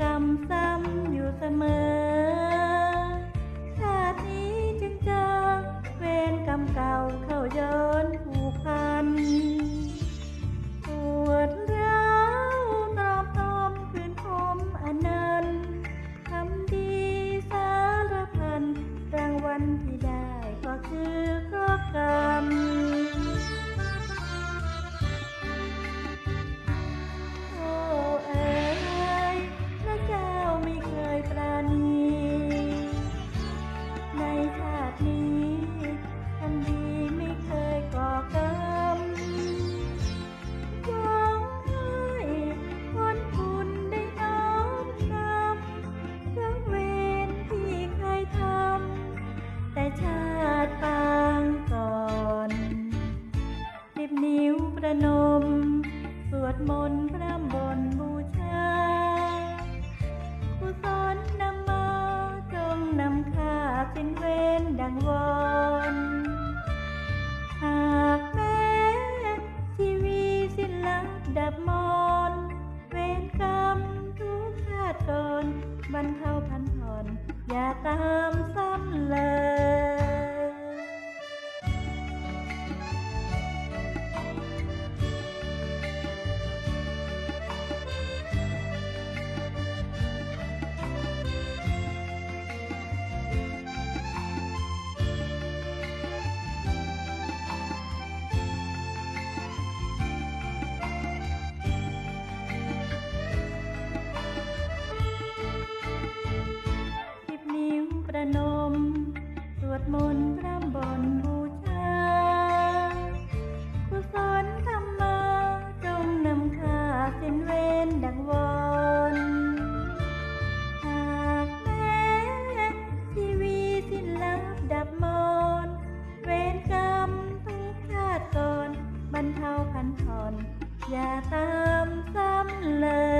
กรรมซ้ำอยู่เสมอ แต่ชาติปางก่อนสิบนิ้วประนม สวดมนต์พระบนบูชากุศอนนำมาจงนำข้าเป็นเวรดังวอนหากแม้ชีวีสิ้นลับดับมนเวรกรรมทุกชาติก่อนบรรเทาพันผ่อนอย่าตามส ประนม สวดมนต์พระบนบูชากุศลธรรมาจงนำข้าสิ้นเวรดังวอนหากแม้ชีวีสิ้นลับดับมนเวรกรรมทุกชาติก่อนบรรเทาพันผ่อน อย่าตามตามเลย